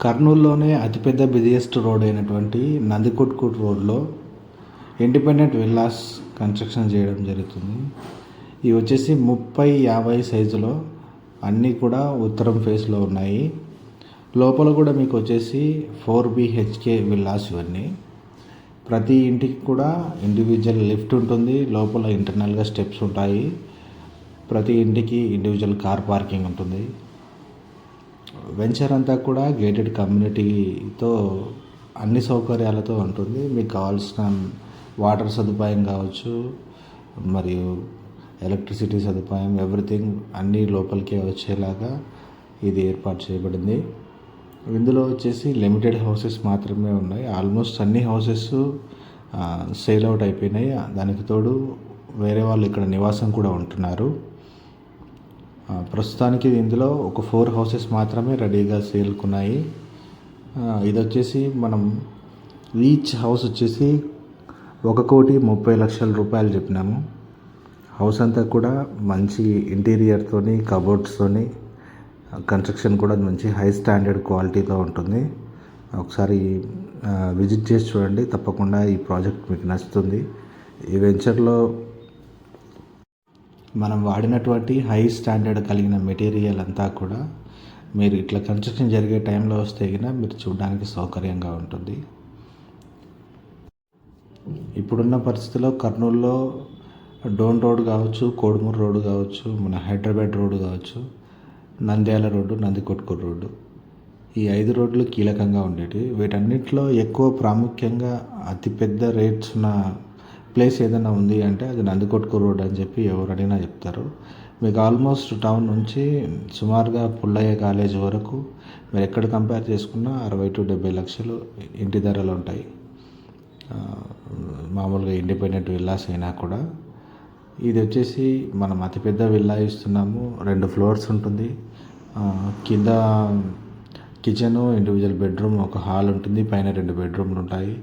కర్నూలులోనే అతిపెద్ద busiest road అయినటువంటి నందికొట్కూట్ రోడ్లో ఇండిపెండెంట్ విల్లాస్ కన్స్ట్రక్షన్ చేయడం జరుగుతుంది. ఇవి వచ్చేసి ముప్పై యాభై సైజులో అన్నీ కూడా ఉత్తరం ఫేస్లో ఉన్నాయి. లోపల కూడా మీకు వచ్చేసి ఫోర్ బిహెచ్కే విల్లాస్ ఇవన్నీ. ప్రతి ఇంటికి కూడా ఇండివిజువల్ లిఫ్ట్ ఉంటుంది. లోపల ఇంటర్నల్గా స్టెప్స్ ఉంటాయి. ప్రతి ఇంటికి ఇండివిజువల్ కార్ పార్కింగ్ ఉంటుంది. వెంచర్ అంతా కూడా గేటెడ్ కమ్యూనిటీతో అన్ని సౌకర్యాలతో ఉంటుంది. మీకు కావాల్సిన వాటర్ సదుపాయం కావచ్చు మరియు ఎలక్ట్రిసిటీ సదుపాయం ఎవ్రీథింగ్ అన్నీ లోపలికే వచ్చేలాగా ఇది ఏర్పాటు చేయబడింది. ఇందులో వచ్చేసి లిమిటెడ్ హౌసెస్ మాత్రమే ఉన్నాయి. ఆల్మోస్ట్ అన్ని హౌసెస్ సేల్ అవుట్ అయిపోయినాయి. దానికి తోడు వేరే వాళ్ళు ఇక్కడ నివాసం కూడా ఉంటున్నారు. ప్రస్తుతానికి ఇందులో ఒక ఫోర్ హౌసెస్ మాత్రమే రెడీగా సేల్కున్నాయి. ఇది వచ్చేసి మనం ఈచ్ హౌస్ వచ్చేసి ఒక కోటి ముప్పై లక్షల రూపాయలు చెప్పినాము. హౌస్ అంతా కూడా మంచి ఇంటీరియర్తోని కబోర్డ్స్తోని కన్స్ట్రక్షన్ కూడా మంచి హై స్టాండర్డ్ క్వాలిటీతో ఉంటుంది. ఒకసారి విజిట్ చేసి చూడండి. తప్పకుండా ఈ ప్రాజెక్ట్ మీకు నచ్చుతుంది. ఈ వెంచర్లో మనం వాడినటువంటి హై స్టాండర్డ్ కలిగిన మెటీరియల్ అంతా కూడా మీరు ఇట్లా కన్స్ట్రక్షన్ జరిగే టైంలో వస్తే గిన మీరు చూడడానికి సౌకర్యంగా ఉంటుంది. ఇప్పుడున్న పరిస్థితిలో కర్నూలులో డోన్ రోడ్ కావచ్చు కోడుమూరు రోడ్డు కావచ్చు మన హైదరాబాద్ రోడ్డు కావచ్చు నంద్యాల రోడ్డు నందికొట్కూరు రోడ్డు. ఈ ఐదు రోడ్లు కీలకంగా ఉండేవి వీటన్నిటిలో ఎక్కువ ప్రాముఖ్యంగా అతిపెద్ద రేట్స్ ఉన్న ప్లేస్ ఏదైనా ఉంది అంటే అది నందికొట్కూరు రోడ్ అని చెప్పి ఎవరు అడిగినా చెప్తారు. మీకు ఆల్మోస్ట్ టౌన్ నుంచి సుమారుగా పుల్లయ్య కాలేజ్ వరకు మీరు ఎక్కడ కంపేర్ చేసుకున్నా అరవై టు డెబ్బై లక్షలు ఇంటి ధరలు ఉంటాయి. మామూలుగా ఇండిపెండెంట్ విల్లాస్ అయినా కూడా. ఇది వచ్చేసి మనం అతిపెద్ద విల్లా ఇస్తున్నాము. రెండు ఫ్లోర్స్ ఉంటుంది. కింద కిచెను ఇండివిజువల్ బెడ్రూమ్ ఒక హాల్ ఉంటుంది. పైన రెండు బెడ్రూమ్లు ఉంటాయి.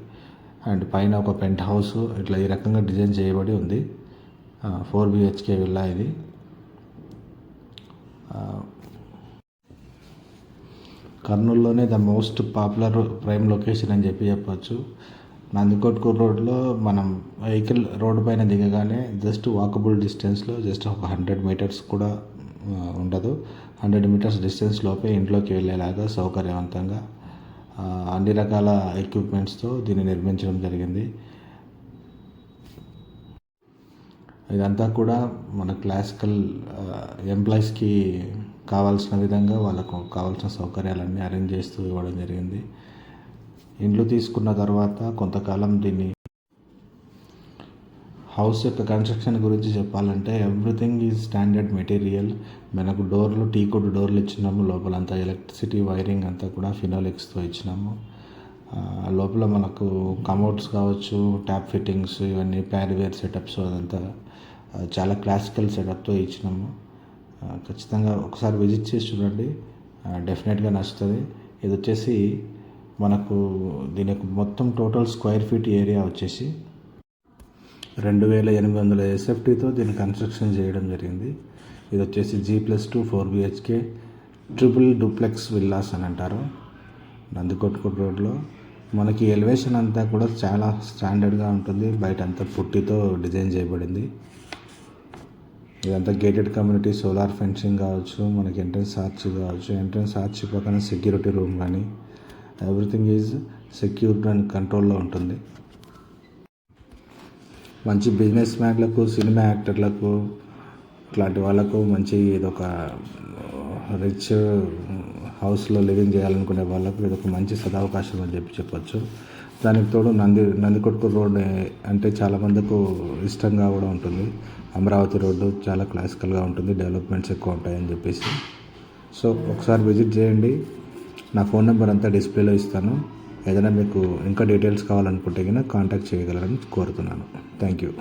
అండ్ పైన ఒక పెంట్ హౌస్ ఇట్లా ఈ రకంగా డిజైన్ చేయబడి ఉంది. ఫోర్ బిహెచ్కే విల్లా ఇది. కర్నూలులోనే the most popular prime location అని చెప్పి చెప్పొచ్చు. నందికొట్కూరు రోడ్లో మనం వెహికల్ రోడ్డు పైన దిగగానే జస్ట్ వాకబుల్ డిస్టెన్స్లో జస్ట్ ఒక హండ్రెడ్ మీటర్స్ కూడా ఉండదు. హండ్రెడ్ మీటర్స్ డిస్టెన్స్ లోపే ఇంట్లోకి వెళ్ళేలాగా సౌకర్యవంతంగా అన్ని రకాల ఎక్విప్మెంట్స్తో దీన్ని నిర్మించడం జరిగింది. ఇదంతా కూడా మన క్లాసికల్ ఎంప్లాయీస్కి కావాల్సిన విధంగా వాళ్ళకు కావాల్సిన సౌకర్యాలన్నీ అరేంజ్ చేస్తూ ఇవ్వడం జరిగింది. ఇండ్లు తీసుకున్న తర్వాత కొంతకాలం దీన్ని హౌస్ యొక్క కన్స్ట్రక్షన్ గురించి చెప్పాలంటే ఎవ్రీథింగ్ ఈజ్ స్టాండర్డ్ మెటీరియల్. మనకు డోర్లు టీ కొట్టు డోర్లు ఇచ్చినాము. లోపలంతా ఎలక్ట్రిసిటీ వైరింగ్ అంతా కూడా ఫినోలెక్స్తో ఇచ్చినాము. లోపల మనకు కమౌట్స్ కావచ్చు ట్యాప్ ఫిట్టింగ్స్ ఇవన్నీ ప్యారివేర్ సెటప్స్ అదంతా చాలా క్లాసికల్ సెటప్తో ఇచ్చినాము. ఖచ్చితంగా ఒకసారి విజిట్ చేసి చూడండి. డెఫినెట్గా నచ్చుతుంది. ఇది వచ్చేసి మనకు దీని యొక్క మొత్తం టోటల్ స్క్వేర్ ఫీట్ ఏరియా వచ్చేసి రెండు వేల ఎనిమిది వందల ఎస్ఎఫ్టీతో దీన్ని కన్స్ట్రక్షన్ చేయడం జరిగింది. ఇది వచ్చేసి G plus two four BHK triple duplex villas అని అంటారు. నందికొట్కూరు రోడ్లో మనకి ఎలివేషన్ అంతా కూడా చాలా స్టాండర్డ్గా ఉంటుంది. బయట అంతా పుట్టితో డిజైన్ చేయబడింది. ఇదంతా గేటెడ్ కమ్యూనిటీ సోలార్ ఫెన్సింగ్ కావచ్చు మనకి ఎంట్రన్స్ ఆర్చ్ కావచ్చు. ఎంట్రన్స్ ఆర్చ్ పక్కన సెక్యూరిటీ రూమ్ కానీ ఎవ్రీథింగ్ ఈజ్ సెక్యూర్డ్ అండ్ కంట్రోల్లో ఉంటుంది. మంచి బిజినెస్ మ్యాన్లకు సినిమా యాక్టర్లకు ఇట్లాంటి వాళ్ళకు మంచి ఇదొక రిచ్ హౌస్లో లివింగ్ చేయాలనుకునే వాళ్ళకు ఇదొక మంచి సదావకాశం అని చెప్పి చెప్పొచ్చు. దానికి తోడు నంది నందికొట్కూరు రోడ్ అంటే చాలామందికి ఇష్టంగా కూడా ఉంటుంది. అమరావతి రోడ్డు చాలా క్లాసికల్గా ఉంటుంది డెవలప్మెంట్స్ ఎక్కువ ఉంటాయని చెప్పేసి. సో ఒకసారి విజిట్ చేయండి. నా ఫోన్ నెంబర్ అంతా డిస్ప్లేలో ఇస్తాను. ఏదైనా మీకు ఇంకా డీటెయిల్స్ కావాలనుకుంటే కనుక కాంటాక్ట్ చేయగలరని కోరుతున్నాను. Thank you